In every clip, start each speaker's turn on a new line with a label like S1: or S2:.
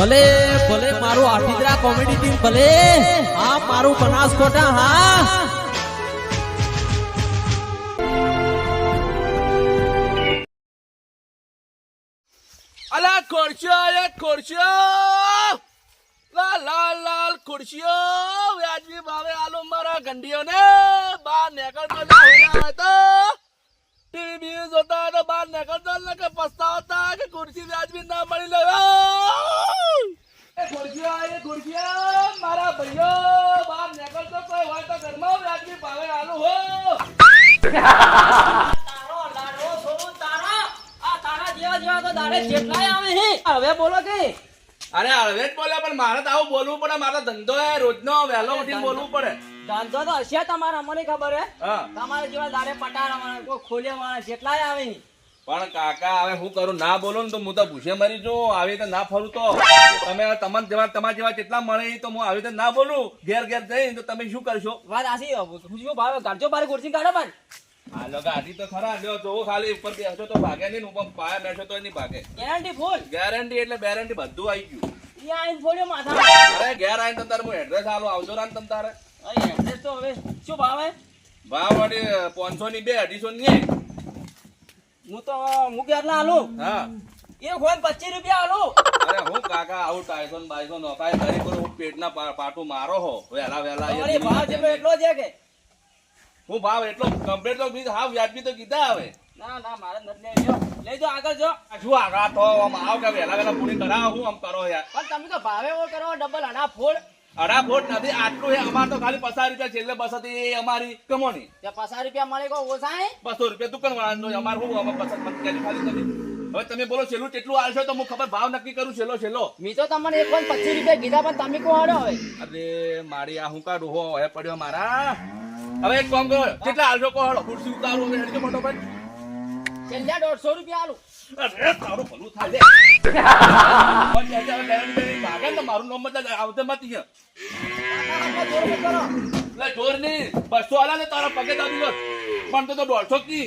S1: ભલે ભલે મારું આઠિદ્રા કોમેડી ટીમ ભલે, હા, મારું બનાસકોટા હા.
S2: અલા, ખુરશીઓ એ ખુરશીઓ. લાલ લાલ લાલ ખુરશીઓ. વ્યાજબી ભાવે આલો મારા ગંડીઓને. બાર નીકળતો હોય તો. ટીવી જોતા તો બાર નીકળતો કે પસ્તાવતા કે ખુરશી વ્યાજબી ના મળી લેવા એ એ ખુરશીઓ મારા ભાઈઓ બાર નીકળતો કોઈ હોય તો ઘરમાં વ્યાજબી ભાવે આલો હો.
S3: તારો લાડવો છોડું તારા. આ તારા જેવા જેવા તો દાડે જેટલાય આવે હે. હવે બોલો કે.
S2: અરે હળવે જ બોલે પણ મારે તો આવું બોલવું પડે. મારો ધંધો હે રોજનો વહેલો ઉઠીને બોલવું પડે.
S3: ધંધો તો હશે તમારે મને ખબર હે. તમારે જેવા દાડે પટારા વાળા કોઈ ખોલે વાળા જેટલાય આવે
S2: પણ કાકા હવે હું કરું? ના બોલું ને તો હું તો ભૂસે મરી જઉં. આવી રીતે ના ફરું તો. તમે તમને જેવા તમારા જેવા કેટલા મળે તો હું આવી રીતે ના બોલું. ઘેર ઘેર જઈને તો તમે શું કરશો?
S3: વાત આસી શું ભાવે? ગાડજો બારે ખુરશી કાઢો બાર
S2: હાલો ગાડી તો ખરા. લ્યો જોવો ખાલી ઉપર બેસો તો ભાગે નહીં ઉપર પાયા બેઠો તો નહીં ભાગે.
S3: ગેરંટી ફૂલ
S2: ગેરંટી એટલે બેરંટી બધું આવી ગયું.
S3: આઈને ફોડ્યો માથા
S2: અરે ઘેર તારે હું એડ્રેસ આલો આવજો રાન તમ તારે.
S3: એડ્રેસ તો હવે શું ભાવે?
S2: ભાવ વળી પાંચસો ની બે અઢીસો ની.
S3: હું તો હું કેટલા આલું
S2: હા.
S3: એ પચીસ રૂપિયા આલું
S2: અરે હું કાકા આવું ટાઈસોન બાઈસોન નોકાય કરી કરું હું પેટના પાટું મારો હો. વેલા વેલા
S3: અરે ભાવ જેટલો એટલો છે કે.
S2: હું ભાવ એટલો કમ્પ્લેટ તો બીજ હા વ્યાજબી તો કીધા આવે
S3: ના ના મારે નથી લેજો લેજો આગળ જો.
S2: શું આગળ તો આમ આવ કે વેલા વેલા પૂરી કરાવ હું આમ કરો યાર.
S3: પણ તમે તો ભાવે એવો કરો ડબલ અડા ફોડ.
S2: અઢા ફૂટ નથી આટલું અમાર તો ખાલી પચાસ રૂપિયા છેલ્લે બસ હતી એ અમારી
S3: કમોની પચાસ રૂપિયા મળે કો ઓછા
S2: બસો રૂપિયા દુકાન વાળા અમારે હું અમે કરી ખાલી તમે હવે તમે બોલો છેલ્લું કેટલું આવશે તો હું ખબર ભાવ નક્કી કરું છેલ્લો છેલ્લો.
S3: મી તો તમને એક પણ પચીસ રૂપિયા કીધા પણ તમે કો હાડો હવે
S2: અરે મારી આ હું કાઢું હો હવે પડ્યો મારા. હવે એક કામ કરો કેટલા કહો હળો ખુરશી ઉતારો હવે હેડજો મોટો ભાઈ
S3: છેલ્લા દોઢસો રૂપિયા આલું.
S2: અરે મારું નામ બધા આવતે મત. લે, જોર બસો આલા ને તારા પગે પણ તો તો દોઢસો કી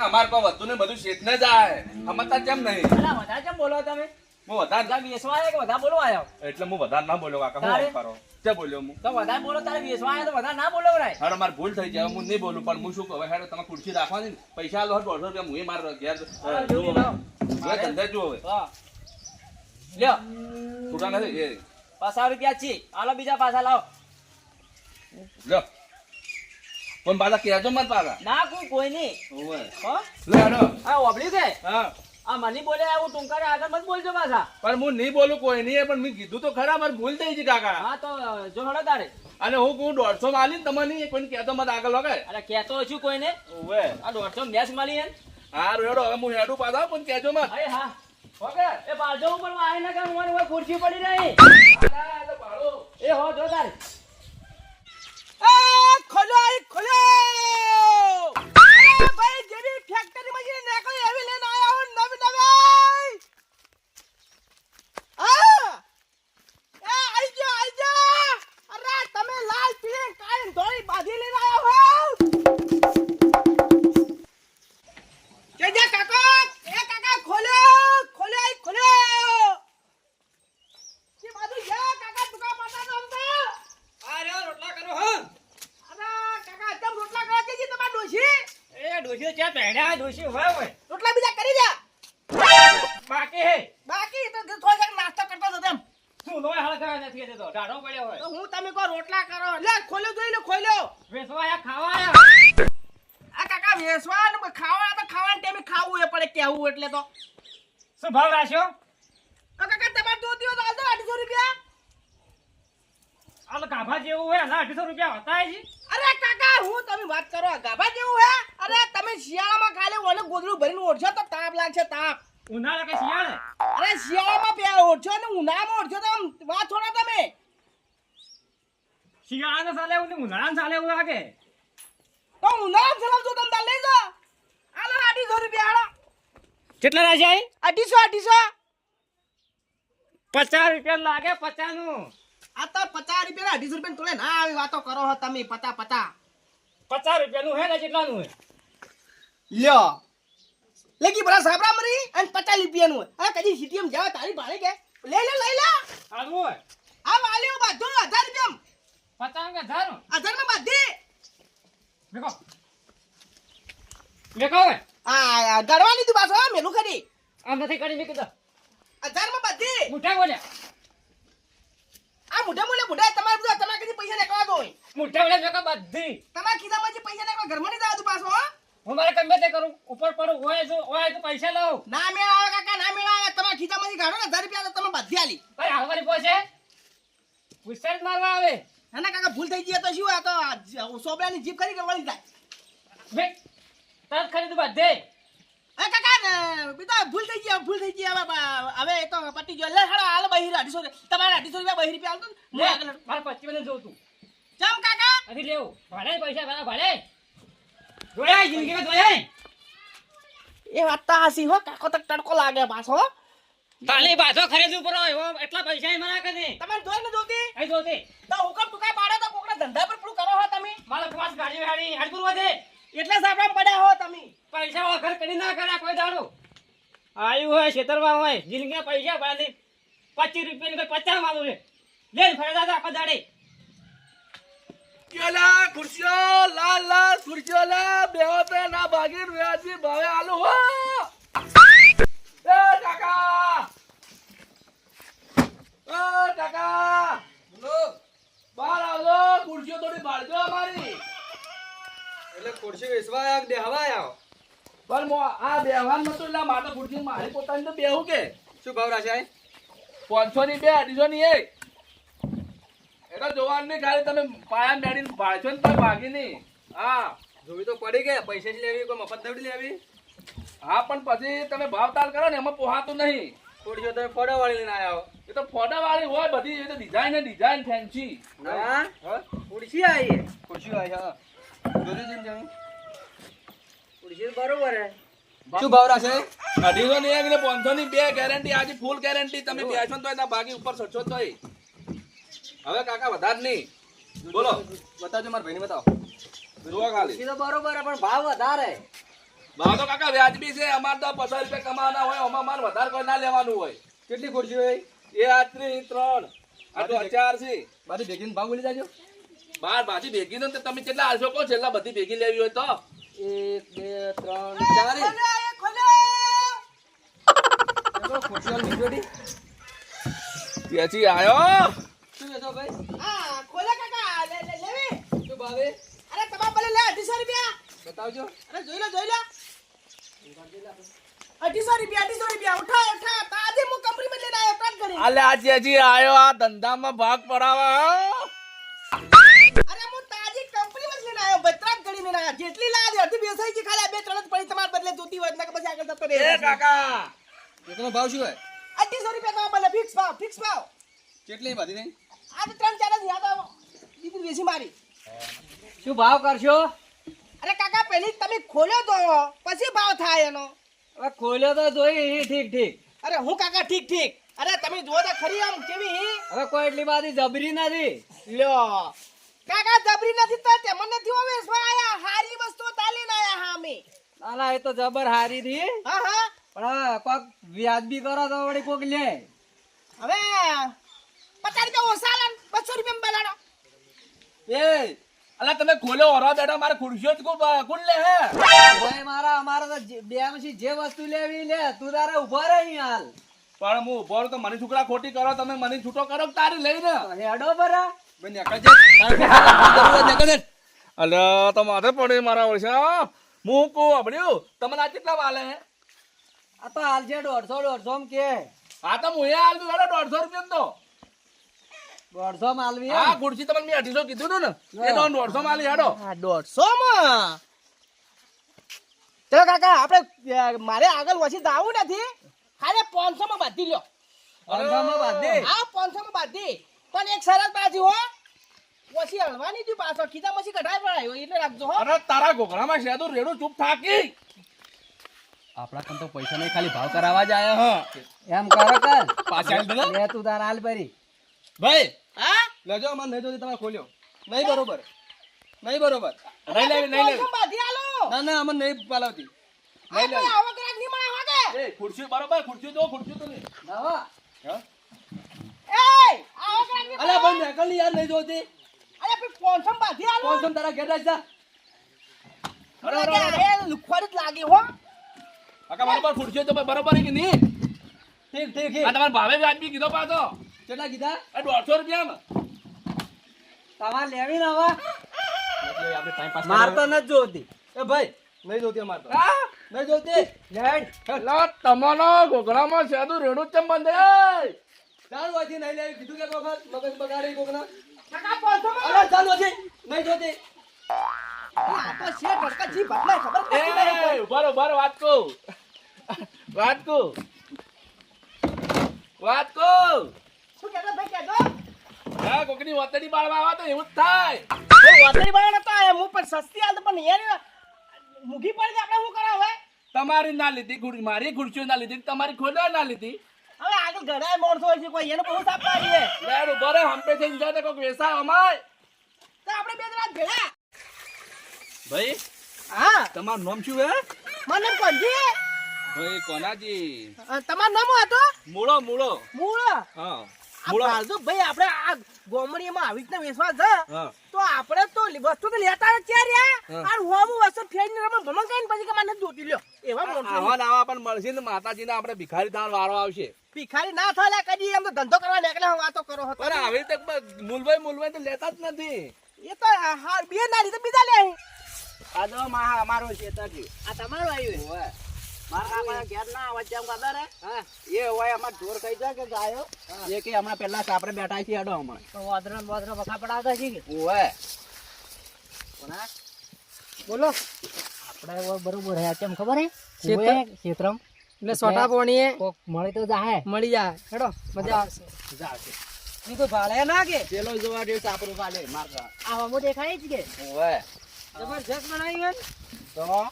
S2: અમાર તો વધુ ને બધું શેત ને જાય સમજતા કેમ નહીં?
S3: વધારે કેમ બોલો તમે?
S2: હું વધારે
S3: બધા વેચવા આવ્યા કે વધારે બોલવા આવ્યો?
S2: એટલે હું વધારે ના બોલ્યો કાકા હું કરો તે બોલ્યો હું?
S3: તો વધારે બોલો તારે વેચવા આવ્યા તો વધારે ના બોલો રાય
S2: હાડો માર ભૂલ થઈ જાય હું નહીં બોલું પણ હું શું કહું? હવે તમે ખુરશી રાખવાની ને પૈસા લો દોઢસો રૂપિયા હું માર ઘેર હવે ધંધે જુઓ હવે.
S3: લ્યો.
S2: છૂટા નથી? એ.
S3: પચાસ રૂપિયા છે. આલો બીજા પાછા લાવો.
S2: લ્યો. પણ પાછા કહેજો મત પાછા.
S3: ના કોઈ કોઈ નહીં.
S2: ઓવે.
S3: હો?
S2: લે
S3: આ ઓબળી ગઈ
S2: હા.
S3: આ મને બોલે આવું ટૂંકારે આગળ મત બોલજો પાછા.
S2: પણ હું નહીં બોલું કોઈ નહીં પણ મેં કીધું તો ખરા મારે ભૂલ થઈ છે કાકા.
S3: હા તો જો હળો તારે
S2: અને હું કહું દોઢસો માં આલી ને તમને કોઈ કહેતો મત આગળ લગાય
S3: અરે કહેતો છું કોઈને.
S2: ઓવે
S3: આ દોઢસો મેચ માલી હે
S2: હા રેડો હવે હું હેડું પાછા પણ કહેજો મત.
S3: અરે હા. ઓકે એ બાજુ ઉપર આવીને ના કામ મને ઓય ખુરશી પડી રહી.
S2: એ તો ભાડો.
S3: એ હો જો તારે
S4: ખોલો ખોલો ભાઈ જેવી ફેક્ટરી માં જઈને નીકળી એવી લઈને આયા હું
S3: ગાભા જેવું હોય ના અઢીસો રૂપિયા હતા
S4: અરે કાકા હું તમે વાત કરો ગાભા જેવું હે અરે તમે શિયાળામાં ખાલી ઓલે ગોદડું ભરીને ઓઢશો તો તાપ લાગશે તાપ.
S3: ઉનાળા કે શિયાળે?
S4: અરે શિયાળામાં પે ઓઢશો ને ઉનાળામાં ઓઢશો તો વાત છોડો તમે.
S3: શિયાળાને સાલે એવું ને ઉનાળાને સાલે એવું લાગે.
S4: તો ઉનાળામાં ચલાવજો તમે તાર લઈ જાઓ આલો અઢીસો રૂપિયા હાલો.
S3: કેટલા રાખ્યા
S4: અઢીસો અઢીસો.
S3: પચાસ રૂપિયા લાગે પચાસનું
S4: આ તો પચાસ રૂપિયા અઢીસો રૂપિયા તોલે ના. આવી વાતો કરો હો તમે પચા પચા
S3: પચાસ રૂપિયા નું હે ને કેટલાનું હે.
S4: લ્યો. લેકી બરા સાબરા મરી અને પચાસ રૂપિયાનું આ કદી સીટીએમ જાવ તારી ભાડે કે લઈ લે લઈ લે હજારમાં બધી
S5: મુઠા બોલ્યા
S4: આ મોઢા મોઢા મોઢા તમારે બધા તમારે કદી પૈસા નીકળવા દો
S5: મુઠા બોલ્યા મેં કહ્યું બધી
S4: તમારા ખિસ્સામાંથી પૈસા નીકળવા ઘરમાં નહીં જવા પાછો હો
S5: હું મારે ગમે તે કરું ઉપર પડું હોય તો હોય તો પૈસા લઉં
S4: ના મેળ આવે કાકા ના મેળ આવે તમારા ખિસ્સામાંથી કાઢો ને હજાર રૂપિયા તો તમે બધી આલી
S5: ભાઈ આવવાની પહોંચે ગુસ્સા જ મારવા આવે
S4: ના ના કાકા ભૂલ થઈ ગઈ તો શું આ તો આ સોબરાની જીભ ખરી કે વળી જાય
S5: બે તરત ખરીદું બધે
S4: એ કાકા બીજા ભૂલ થઈ ગયા ભૂલ થઈ ગયા હવે હવે એ તો પટી ગયો. લે હાલો હાલ બહિર અઢીસો. તમારે અઢીસો રૂપિયા બહિર રૂપિયા આવતો
S5: લે
S4: આગળ
S5: મારે પચી બધે જોઉં તું.
S4: ચમ કાકા?
S5: નથી લેવું ભાડે પૈસા ભાડા ભાડે જોયા જિંદગીમાં જોયા
S4: એ વાત તો હાસી હો કાકો તો તડકો લાગે પાછો.
S5: તાલી પાછો ખરીદ ઉપર એવો એટલા પૈસા મારા કને
S4: તમારે જોઈ ને જોતી
S5: કઈ જોતી
S4: તો હુકમ ટુકાઈ પાડો તો કોકડા ધંધા પર પૂરું કરો હો તમે.
S5: મારા પાસ ગાડી હાડી હાડી પૂરવા દે
S4: એટલે સાપડા પડ્યા હો તમે.
S5: પૈસા વગર કરી ના કર્યા કોઈ દાડો. આયુ હોય છેતરવા હોય જિંદગી પૈસા ભાડે પચીસ રૂપિયા પચાસ માલું છે. લે ફરે દાદા આખો દાડે
S2: કેલા ખુરશીઓ લાલ લાલ ખુરશીઓ લે બેહો તે ના ભાગી વ્યાજી ભાવે આલુ હો. એ કાકા. એ કાકા. બહાર આવજો ખુરશીઓ થોડી બાળજો અમારી.
S6: એટલે ખુરશી વેચવા આયા કે દેહવા આયા
S2: પણ મો આ બેહવાન નતું એટલે મારે તો ખુરશી પોતાની તો બેહું કે.
S6: શું ભાવ રાખ્યા
S2: પાંચસો ની બે અઢીસો ની એક એટલે જોવાનું નહીં ખાલી તમે પાયા મેળીને ભાળશો ને તો ભાગી નહીં. હા
S6: જોવી તો પડી કે. પૈસા જ લેવી કોઈ મફત લેવી?
S2: હા પણ પછી તમે ભાવતાલ કરો ને એમાં પોહાતું નહીં.
S6: ખુરશીઓ તમે ફોડો વાળી લઈને આયા
S2: એ તો વાળી હોય બધી એ તો ડિઝાઇન ડિઝાઇન ફેન્સી
S6: હા? ખુરશી આવી ખુરશી આવી હા. જોજો જીમ. બરોબર હે. શું ભાવ રાખે?
S2: અઢીસો ની એક ને પાંચસો ની બે ગેરંટી આજે ફૂલ ગેરંટી તમે બેસો તો એના ભાગી ઉપર સડશો તોય. હવે કાકા વધારે નહીં. બોલો.
S6: બતાવજો મારા ભાઈને બતાવો.
S2: જુઓ ખાલી.
S6: તો બરોબર પણ ભાવ વધારે
S2: ભાવ તો કાકા વ્યાજબી છે. અમારે તો પચાસ રૂપિયા કમાવાના હોય અમારે મારે વધારે કોઈ ના લેવાનું હોય.
S6: કેટલી ખુરશી હોય?
S2: એ આ ત્રણ ત્રણ. આ તો ચાર છે.
S6: બાજુ ભેગીને ભાવ બોલી જાજો.
S2: બાર બાજી ભેગી તમે કેટલા આલશો? કહો છેલ્લા બધી ભેગી લેવી હોય તો.
S6: એક બે ત્રણ ચાર.
S2: ત્યાંથી આવ્યો
S6: શું વેચો ભાઈ?
S4: હા ખોલો કાકા લે લે લેવી.
S6: શું ભાવે?
S4: અરે તમારે ભલે લે અઢીસો રૂપિયા.
S6: બતાવજો.
S4: અરે જોઈ લો જોઈ લો. અઢીસો રૂપિયા અઢીસો રૂપિયા. ઉઠાવ ઉઠાવ તાજી હું કંપની માં લઈને આવ્યો પ્રાટ કરી
S2: આલે આ જેજી આયો આ ધંધામાં ભાગ પડાવા
S4: અરે હું તાજી કંપની માં લઈને આવ્યો ભાઈ જેટલી લાવી અડધી બેસાઈ ગઈ ખાલી બે ત્રણ જ પડી તમારા બદલે જોતી હોય એટલે પછી આગળ જતો
S2: એ
S4: રહે
S2: કાકા!
S6: એકનો ભાવ શું હોય?
S4: અઢીસો રૂપિયા તમારા બદલે ફિક્સ ભાવ ફિક્સ ભાવ.
S6: કેટલી બધી નહીં?
S4: આ તો ત્રણ ચાર જ યાદ આવો. દીકરી બેસી મારી.
S5: શું ભાવ કરશો?
S4: અરે કાકા પહેલી તમે ખોલ્યો તો પછી ભાવ થાય એનો.
S5: હવે ખોલ્યો તો જોઈ ઠીક ઠીક.
S4: અરે હું કાકા ઠીક ઠીક. અરે તમે જો તો ખરી આમ કેવી
S5: હવે કોઈ એટલી બધી જબરી નથી.
S4: લ્યો. કાકા જબરી નથી તો મને નથી હવે આયા હારી વસ્તુ તાલી ના આયા હા અમે.
S5: ના ના એ તો જબર હારી થી
S4: હા હા.
S5: પણ કોક વ્યાજબી કરો તો વળી કોક લે.
S4: હવે પચાસ રૂપિયા ઓછા લે બસો રૂપિયા બલાડો
S2: એ અલા તમે ખોલ્યો ઓરા બેઠા મારે ખુરશીઓ જ કુ- કુલ લે હે.
S5: ભાઈ મારા અમારા તો માંથી જે વસ્તુ લેવી લે તું તારે ઊભો રહે અહીં હાલ.
S2: પણ હું ઊભો તો મને છોકરા ખોટી કરો તમે મને છૂટો કરો કે તારી લઈને?
S5: હેડો બરા
S6: ભાઈ નીકળ જા. નીકળ જા.
S2: અલ્યા તો માથે પડે મારા વર્ષે હું. કહું અબડ્યું તમને આ કેટલા વાલે હે?
S5: આ તો હાલ છે દોઢસો દોઢસો કે.
S2: હા તો હું હાલ હેડો દોઢસો રૂપિયા તો.
S5: દોઢસો માં હાલવી એમ?
S2: હા ખુરશી તમને મેં અઢીસો કીધું તું ને. એ તો દોઢસો માં આલી
S4: હા દોઢસો માં? ચલો કાકા આપણે મારે આગળ વસી જવું નથી. ખાલી પાંચસો માં બાંધી લ્યો.
S5: પાંચસોમાં બાંધી?
S4: હા પાંચસો માં બાંધી. પણ એક સરસ બાજુ હો. પછી હળવાની હતી પાછો કીધા પછી કઢાઈ પડાયો એટલે રાખજો હો.
S2: અરે તારા ઘોઘરામાં શેદું રેડો ચૂપ થાકી.
S6: આપણા કન તો પૈસા નહીં ખાલી ભાવ કરાવવા જ આયા હા.
S5: એમ કરો કર
S6: પાછા આલી દેલા?
S5: લે તું તાર હાલ ભરી.
S6: ભાઈ
S4: હા?
S6: લેજો અમારે નહીં જોતી તમે ખોલ્યો. નહીં બરોબર. નહીં બરોબર.
S2: નહીં લેવી નહીં લેવી.
S4: બાધી આલો?
S6: ના ના અમને નહીં પાલાવતી.
S4: નહીં કોઈ આવો ગ્રાહક નહીં મળે હોગે.
S2: એ ખુરશી બરોબર ખુરશી જો ખુરશી તો નહીં.
S5: નવા
S2: હા?
S4: એ ભાઈ.
S6: ભાઈ નીકળ યાર નહીં જોતી.
S4: અરે પછી પાંચસો માં બાંધી આલો.
S6: કોણ સમ તારા ઘેર જા
S2: અરે.
S4: આ લુખવાડ જ લાગી હો.
S2: કાકા બરોબર ફૂટશે તો બરોબર કે નહીં?
S7: ઠીક ઠીક
S2: આ તમારા ભાવે વ્યાજબી કીધો પાછો.
S7: કેટલા કીધા?
S2: આ દોઢસો રૂપિયામાં.
S7: તમારે લેવી ને હવે.
S3: પાસ
S7: નથી જોતી. એ ભાઈ નહીં જોતી અમાર તો.
S2: હા?
S7: નહીં જોતી? લેડ
S2: લા, તમારો ઘોઘરામાં સેદું રેડું જ ચમ બંધાય?
S7: ચાલ વાજી નહીં લેવી. કીધું કે વખત મગજ બગાડી કોકના?
S4: કાકા પાંચસો
S7: અરે ચાલ વાજી નહીં જોતી.
S2: કોકની વતડી બાળવા આવે તો એવું જ થાય.
S4: ભાઈ વાતરી બાળા નતો આયા હું પણ સસ્તી હાલ પણ યાર મૂકી પડી આપણે શું કરાવે?
S2: તમારી ના લીધી મારી ખુરશીઓ ના લીધી તમારી ખોદા ના લીધી.
S4: આગળ ઘણા માણસો હોય છે કોઈ એને બહુ સાફ છે
S2: લેડ ઊભો રે હંપે થઈને જાય તો કોક વેસાય અમાય.
S4: તો આપણે બે જણા ભેળા.
S2: ભાઈ
S4: હા.
S2: તમારું નામ શું હે?
S4: મને કોણજી
S2: ભાઈ કોનાજી?
S4: તમારું નામ હતો?
S2: મૂળો મૂળો.
S4: મૂળો?
S2: હા.
S4: બાજુ ભાઈ આપણે આ ગોમડીમાં આવી રીતના વેચવા છે તો આપણે તો વસ્તુ તો લેતા જ છે રહ્યા આ હોમું વસ્તુ ફેરીને રમણ ભમણ કરીને પછી કે મને જોતી. લ્યો એવા માણસો
S2: આવા ને પણ મળશે ને માતાજીને આપણે ભિખારી દાન વારો આવશે.
S4: ભિખારી ના થાય કદી એમ તો ધંધો કરવા નીકળ્યા વાતો કરો હતો
S2: પણ આવી રીતે મૂલભાઈ મૂલભાઈ તો લેતા જ નથી.
S4: એ તો હાર બે ના લીધે બીજા લે.
S7: આ તો અમારો ચેતરજી
S4: આ તમારો આવ્યું
S7: ઓય મારા કાકા ઘેર ના આવે તેમ ખબર હે? એ હોય અમાર ઢોર ખાઈ જાય કે ગાયો? એ કે હમણાં પેલા સાપરે બેઠા છે અડો હમણાં.
S8: તો વાદરા વાદરા વખા પડાવતા છે કે?
S7: ઓય
S8: બોલો. આપણે બરોબર હે કેમ ખબર હે?
S4: ક્ષેત્ર?
S8: ક્ષેત્રમ.
S4: એટલે સોટા પોણીએ.
S8: કોક મળી તો જાહે.
S4: મળી જાય. હેડો મજા આવશે.
S7: જાશે.
S4: ઈ કોઈ ભાડે ના કે?
S7: પેલો જોવા દે સાપરું કાલે મારતા.
S8: આ હમો દેખાય જ કે?
S7: ઓય
S4: જબરજસ્ત બનાવી હોય
S7: તો?
S8: કોણા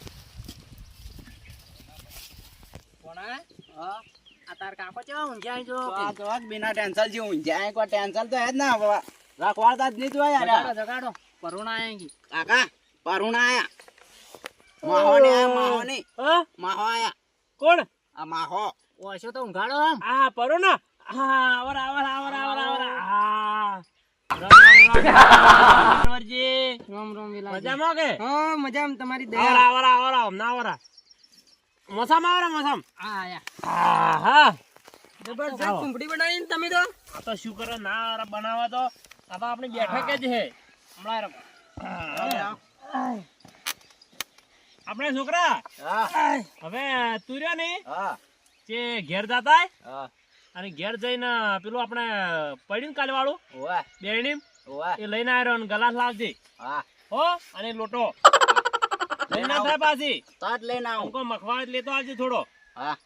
S8: આ તાર કાકો ચેવા ઊંઝાય જો
S7: આ તો બિના ટેન્શન જેવું જાય કોઈ ટેન્શન તો હે જ ના રાખવાડતા જ નહીં જોય યાર.
S8: જગાડો. પરુણા આયેગી
S7: કાકા પરુણા આયા. માહો ને માહો ને માહો આયા.
S8: કોણ?
S7: આ માહો.
S8: ઓછો તો ઊંઘાડો આમ?
S4: આ પરુણા?
S8: હા આવર આવર આવર આવર આવર હા. રામ રામ રામ.
S4: રામ રામ વિલાજી.
S8: મજામાં કે?
S4: હા મજામાં. તમારી દયા.
S8: આવર આવર આવના આવર. મોસામ આવે મોસામ?
S4: હા
S8: હા હા
S4: જબરજસ્ત કુંભડી બનાવીને તમે તો.
S8: આ તો શું કરે? ના આવર તો. આ તો આપણી બેઠક જ છે. હમણાં આપણે છોકરા હવે તું રહ્યો ને? તે ઘેર જાતા અને ઘેર જઈને પેલું આપણે પડ્યું કાલે વાળું બેરણી એ લઈને આવ્યો અને ગલાસ લાવજે.
S7: હો?
S8: અને લોટો. ના થાય પાછી.
S7: તાટ લઈને આવું.
S8: કો મખવા લેતો આવજે થોડો.
S7: હા.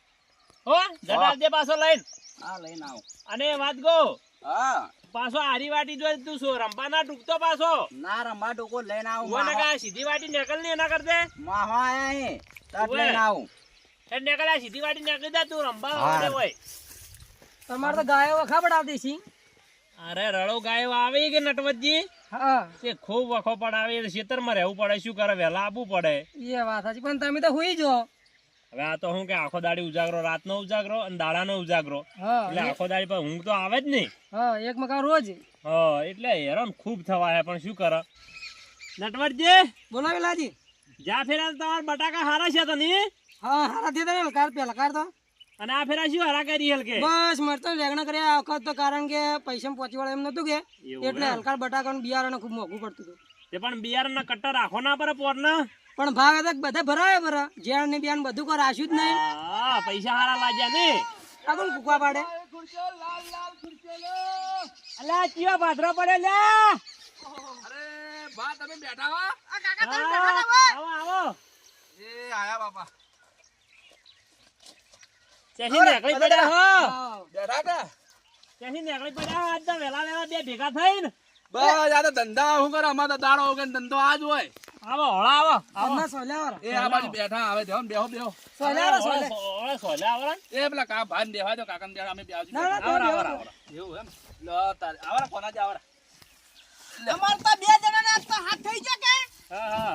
S8: હો જટ દે પાછો લઈને.
S7: હા લઈને આવું.
S8: અને વાત ગો
S7: હા.
S8: પાછો આરી વાટી જોઈ તું શું રંપા ના ટૂકતો પાછો?
S7: ના રમવા ડૂકો લઈને આવું ઊભો
S8: કા સીધી વાટી નકલ ને એના કરતે?
S7: માહો આયા હે. તાટ. લઈને આવું.
S8: એ નીકળ આ સીધી વાટી નીકળી દે તું
S7: હા.
S8: હોય.
S4: તમારે તો ગાયો વખા પડાવતી છી.
S8: અરે રડો ગાયો આવે કે નટવતજી
S4: હા.
S8: તે ખૂબ વખો પડાવે ખેતરમાં રહેવું પડે શું કરે વહેલા આવવું પડે?
S4: એ વાત સાચી પણ તમે તો હોઈ જો.
S8: હવે આ તો હું કે આખો દાડી ઉજાગરો રાતનો ઉજાગરો અને દાડાનો ઉજાગરો. એટલે આખો દાડી પર ઊંઘ તો આવે જ નહીં.
S4: હા એક મકા રોજ.
S8: હા એટલે હેરાન ખૂબ થવાય પણ શું કરે? નટવરજી
S4: બોલાવી લાજી.
S8: જા ફેરા તમારા બટાકા હારા છે તો નહીં?
S4: હા હારા થયા તો હલકાર પે હલકાર તો.
S8: અને આ ફેરા શું હરા કરી હલકે
S4: બસ મારે તો લેગણા કર્યા આ વખત તો કારણ કે પૈસા પહોંચી વળે એમ નતું કે. એટલે હલકા બટાકાનું બિયારણ ખૂબ મોંઘું પડતું હતું.
S8: તે પણ બિયારણના કટ્ટા રાખો ના પડે પોરના?
S4: પણ ભાવ હતા બધા ભરાય ભરા ઝેર ને બિયારણ બધું કર આશું જ નહીં.
S8: હા પૈસા હારા લાગ્યા ને.
S4: આ કોણ કૂકવા પાડે?
S2: અલા લાલ લાલ ખુરશીઓ લો.
S8: અલ્યા ચિયો ભાદરો પડે લે
S2: અરે બા તમે બેઠા હો
S8: આવો આવો.
S2: એ આયા બાપા.
S8: ત્યાંથી નીકળી પડ્યા હો.
S2: બેઠા
S8: ત્યાંથી નીકળી પડ્યા આજ તો વેલા વેલા બે ભેગા થઈને.
S2: બસ આ તો ધંધા શું કરે? અમારે તો દાડો વગર ધંધો આજ હોય.
S8: આવો હોળા આવો આવો.
S4: સોલ્યા
S2: એ આ બાજુ બેઠા આવે દેહો બેહો બેહો.
S4: સોલ્યા સોલે
S8: ઓળે સોલે
S2: એ પેલા કા ભાન દેવા દો કાકા ને અમે બે
S4: ના, ના,
S2: આવરા,
S4: બેહો.
S2: આવરા, આવરા. એવું એમ? લો તારે આવરા કોના જ આવરા.
S4: અમાર તો બે જણા ને તો હાથ થઈ ગયા કે?
S8: હા હા.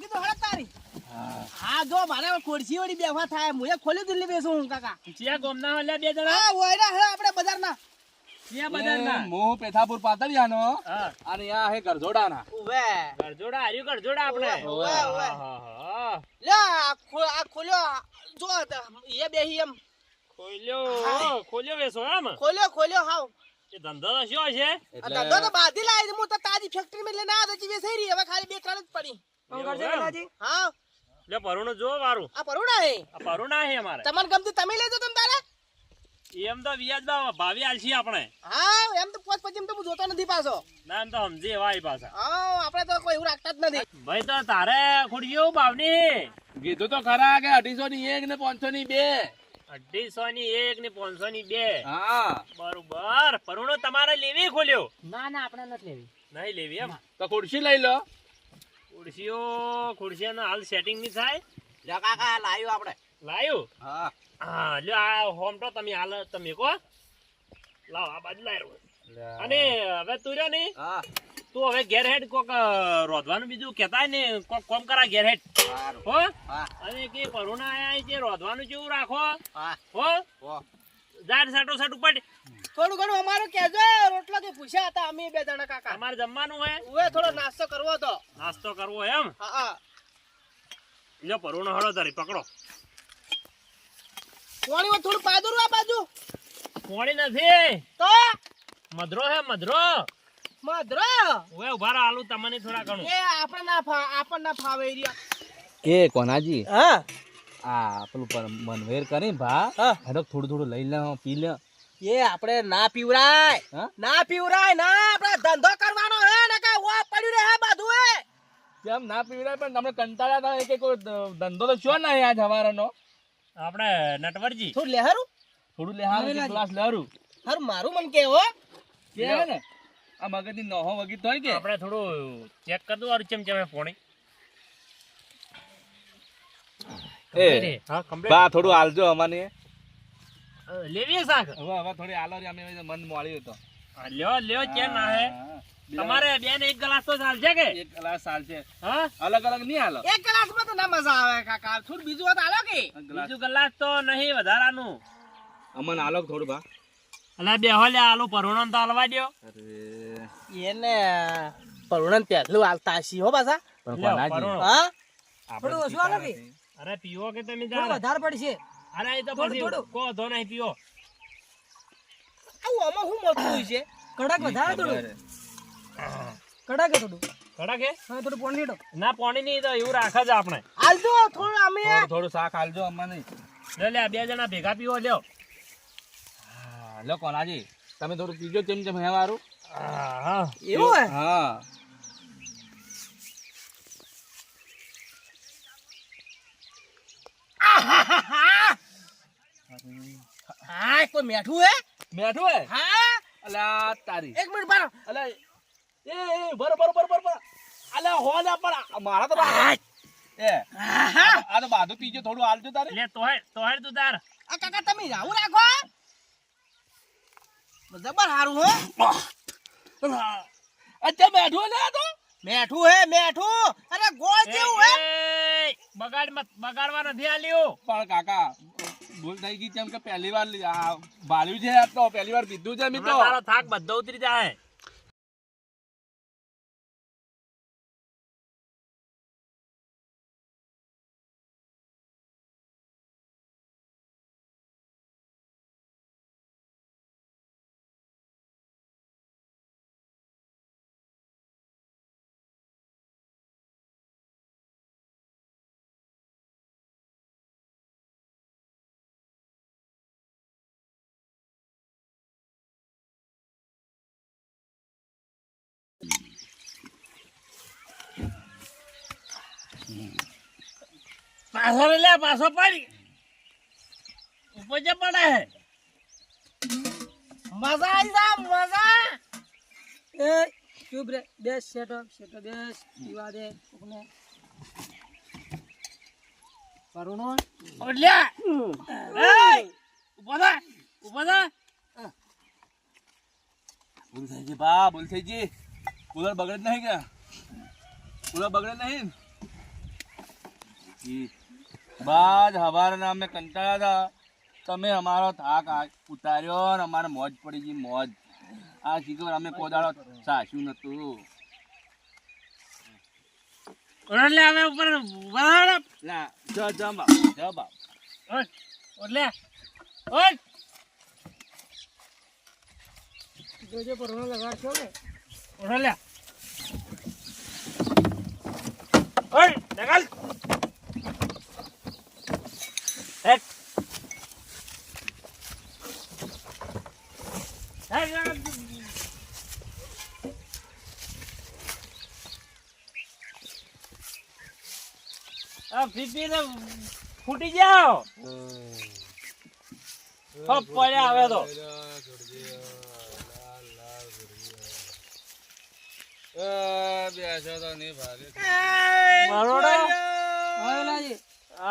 S4: કીધું હળે તારી. હા જો મારે ખુરશી વળી બેવા થાય. મુએ ખોલી દિલ્હી બેસું હું કાકા.
S8: ચિયા ગોમના હલે બે જણા.
S4: હા ઓયરા હે આપણે બજારના.
S8: ચિયા બજારના.
S2: મો પેથાપુર પાતળિયાનો.
S8: હા.
S2: અને આ હે ગરજોડાના.
S4: ઓવે
S8: ગરજોડા હાર્યું ગરજોડા આપણે.
S4: ઓવે, ઓવે.
S8: હા, હા, હા.
S4: લે આ ખો- આ ખોલ્યો જો એ બેહી એમ.
S8: ખોલ્યો ખોલ્યો બેસો એમ.
S4: ખોલ્યો ખોલ્યો હાવ.
S8: એ ધંધો તો શું છે?
S4: ધંધો તો બાંધી લાવી હું તો તાજી ફેક્ટરી માં લઈને આવ્યો જીવે થઈ રહી. હવે ખાલી બે ત્રણ જ પડી. હા.
S8: લે પરુણ જો મારું
S4: આ પરુણા હે
S8: આ પરુણ ના અમારે.
S4: તમને ગમતી તમે લેજો તમ તારે.
S8: એમ તો વ્યાજ ભાવી આલશી આપણે.
S4: હા એમ તો પોચ પછી એમ તો હું જોતો નથી પાછો.
S8: ના એમ તો સમજી એવા પાછા.
S4: હા આપણે તો કોઈ એવું રાખતા જ નથી.
S8: ભાઈ તો તારે ખોડિયો ભાવની?
S2: કીધું તો ખરા કે અઢીસો ની એક ને પાંચસો ની બે.
S8: અઢીસો ની એક ને પાંચસો ની બે.
S2: હા.
S8: બરોબર. પરુણો તમારે લેવી ખોલ્યો?
S4: ના ના આપણે નથી લેવી.
S8: નહીં લેવી એમ?
S2: તો ખુરશી લઈ લો.
S8: ખુરશીઓ ખુરશીઓનો હાલ સેટિંગ નહીં થાય.
S3: લે કાકા લાવ્યો આપણે.
S8: લાયું?
S2: હા.
S8: હા લ્યો આ હોમ તો તમે હાલ તમે કો લાવ આ બાજુ લાવ્યો અને હવે તું રહ્યો ને
S3: હા.
S8: તું હવે ઘેર હેડ કોક રોધવાનું બીજું કહેતા ને કોક કોમ કરા ઘેર હેડ. હો?
S3: હા.
S8: અને કે પરુણા આયા છે રોધવાનું જેવું રાખો?
S3: હા.
S8: જાડ સાટો સાટ ઉપર
S4: થોડું ઘણું અમારું કેજો રોટલો કે પૂછ્યા હતા અમે બે જણા કાકા.
S8: અમારે જમવાનું હોય?
S4: ઉવે થોડો નાસ્તો કરવો હતો.
S8: નાસ્તો કરવો એમ?
S4: હા હા.
S8: લ્યો પરુણો હળો તારી પકડો.
S4: કોણી થોડું પાદરું આ બાજુ.
S8: કોણી નથી.
S4: તો?
S8: મધરો હે મધરો.
S4: મધરો?
S8: ઓય ઊભા રહો આલુ તમને થોડા ઘણું.
S4: એ આપણે ના ફા આપણને ના ફાવે રહ્યા.
S7: એ કોનાજી?
S4: હા.
S7: આ પેલું પર મનવેર કરી ભા
S4: હા.
S7: થોડું થોડું લઈ લે પી લે
S4: એ આપણે ના પીવરાય.
S7: હા?
S4: ના પીવરાય ના આપણે ધંધો કરવાનો હે ને કે ઓ પડ્યું રહે બધું હે
S2: કેમ ના પીવરાય? પણ તમને કંટાળ્યા હતા કે કોઈ ધંધો તો છો ને આજ હવારનો?
S8: આપણે નટવરજી.
S4: થોડું લેહરું
S2: થોડું લેહારું ગ્લાસ લેહારું
S4: હર. મારું મન કે હો.
S2: કે હે ને? આ મગજની નહો વગી તો કે?
S8: આપણે થોડું ચેક કર દો ચમ ચમે પોણી.
S2: એ
S8: હા કમ્પ્લીટ
S2: બા થોડું હાલજો અમાને.
S8: લેવીએ શાક?
S2: હવે હવે થોડી આલો રે અમે મન મોળ્યું તો.
S8: લ્યો લ્યો કે ના હે. તમારે બેન એક ગ્લાસ તો ચાલશે કે?
S2: એક ગ્લાસ ચાલશે.
S8: હા?
S2: અલગ અલગ નહીં હાલો.
S4: એક ગ્લાસમાં તો ના મજા આવે કાકા. થોડું બીજું હોત હાલો કે?
S8: બીજું ગ્લાસ તો નહીં વધારાનું.
S2: અમન હાલો થોડું બા?
S8: અલા બે હોલે આલુ પરુણન તો હાલવા દ્યો.
S2: અરે.
S4: એને પરુણન પહેલું હાલતા હશી હો પાછા.
S7: પણ
S8: કોના
S4: હા?
S7: આપણે
S4: શું હાલો કે?
S8: અરે પીવો કે તમે જાણે?
S4: વધારે પડશે.
S8: અરે એ તો પછી કો ધો નહીં પીવો
S4: આવું આમાં શું મળતું હોય છે? કડક વધારે થોડું. કડક થોડું.
S8: કડક હે
S4: હા થોડું પોણી લો
S8: ના પોણી નહીં તો એવું રાખે છે આપણે.
S4: હાલજો થોડું અમે
S2: થોડું શાક હાલજો અમને.
S8: લે લે બે જણા ભેગા પીવો લ્યો.
S2: હા લો કોનાજી તમે થોડું પીજો કેમ કેમ હે વારું
S8: હા. હા
S4: એવું હે
S2: હા.
S4: હા કોઈ મેઠું હે?
S2: મેઠું હે?
S4: હા?
S2: અલા તારી.
S4: એક મિનિટ બાર
S2: અલા એ એ બર બર બર બર અલા હો ના પણ મારા તો એ. આ તો બાધું પીજો થોડું હાલજો તારે.
S8: લે તો હે તો હે તું તાર.
S4: આ કાકા તમે જાવ રાખો જબર હારું હો.
S2: અચ્છા મેઠું ને આ તો?
S4: મેઠું હે મેઠું. અરે ગોળ જેવું હે?
S8: એ, બગાડ મત બગાડવા નથી આલ્યો.
S2: પણ કાકા ભૂલ થઈ ગઈ કેમ કે પહેલી વાર ભાલ્યું છે તો, પહેલી વાર પીધું છે મિત્રો
S8: થાક બધો ઉતરી જાય. પાછો લે પાછો પડી. ઉપર જે પડે હે.
S4: મજા આવી જા મજા. એ ચૂપ રે બેસ શેટો શેટો બેસ. પીવા દે કોકને. કરુણો.
S8: ઓલ્યા એ ઊભો થા ઊભો થા.
S2: ભૂલ થઈ બા ભૂલ કુલર બગડે નહીં કે? કુલર બગડે નહીં ને? ઈ બાજ હવારના અમે કંટાળ્યા હતા. તમે અમારો થાક ઉતાર્યો ને અમારે મોજ પડી ગઈ મોજ. આ શીખર અમે કોદાળો સાસ્યું નતું
S8: ઓલે હવે ઉપર વધારે
S2: લા જ જ બાપ જ બાપ
S8: ઓલે ઓય.
S4: જોજે પરનો લગાડશો ને.
S8: ઉઠો લે ઓય ફીફી ને ફૂટી જાઓ પડ્યા હવે તો.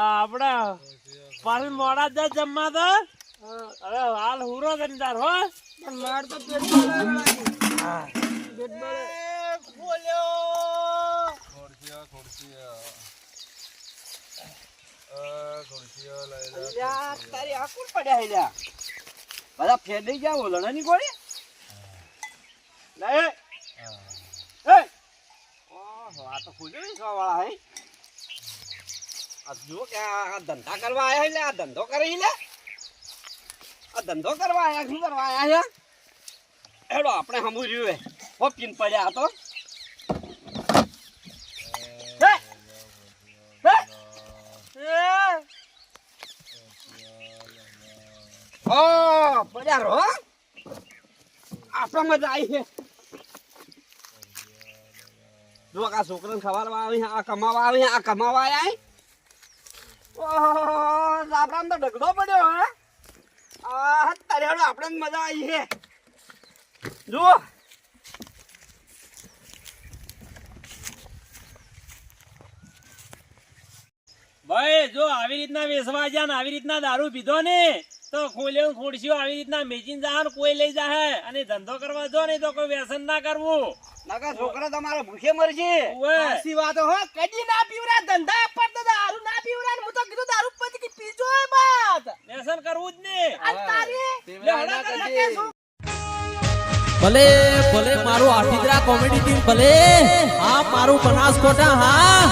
S8: આપડા પાછી મોડા જ જમવા તો હવે હાલ હુરો કરી તાર હો
S4: પણ માર તો પેટ બળે પેટ બળે
S7: યાર, તારી આ પડ્યા છે લ્યા? બધા ફેરડી ગયા ઓલણા ની ગોળી લે એ. એ. આ તો ફૂલી વાળા હે જુઓ કે આ ધંધા કરવા આયા એટલે આ ધંધો કરી લે? આ ધંધો કરવા આયા? શું કરવા આયા છે હેડો, આપણે સમજ્યું રહ્યું હે પીન પડ્યા તો! ઓ, પડ્યા રો આપણા મજા આવી છે જો આ છોકરાને ખવાડવા આવી આ કમાવા આવી આ કમાવા છે. ઓહો તો ઢગલો પડ્યો હે? આ તારે આપણે મજા આવી છે. જુઓ.
S8: ભાઈ જો આવી રીતના વેસવા જ્યાં ને આવી રીતના દારૂ પીધો ને તો ખોલ્યો ખોડશીઓ આવી રીતના મેચીન જા કોઈ લઈ જાહે અને ધંધો કરવા જો નહીં તો કોઈ વ્યસન ના કરવું.
S7: નકા છોકરા તમારે ભૂખે મરશે.
S4: સાચી વાત હો કદી ના પીવરા ધંધા પર તો દારૂ ને હું તો કીધું દારૂ પછી કે પીજો એ બાત
S8: વ્યસન કરવું જ ને
S4: અને તારી
S8: લે હળા કર.
S3: ભલે ભલે મારું આઠિદ્રા કોમેડી ટીમ ભલે હા મારું બનાસકોટા હા.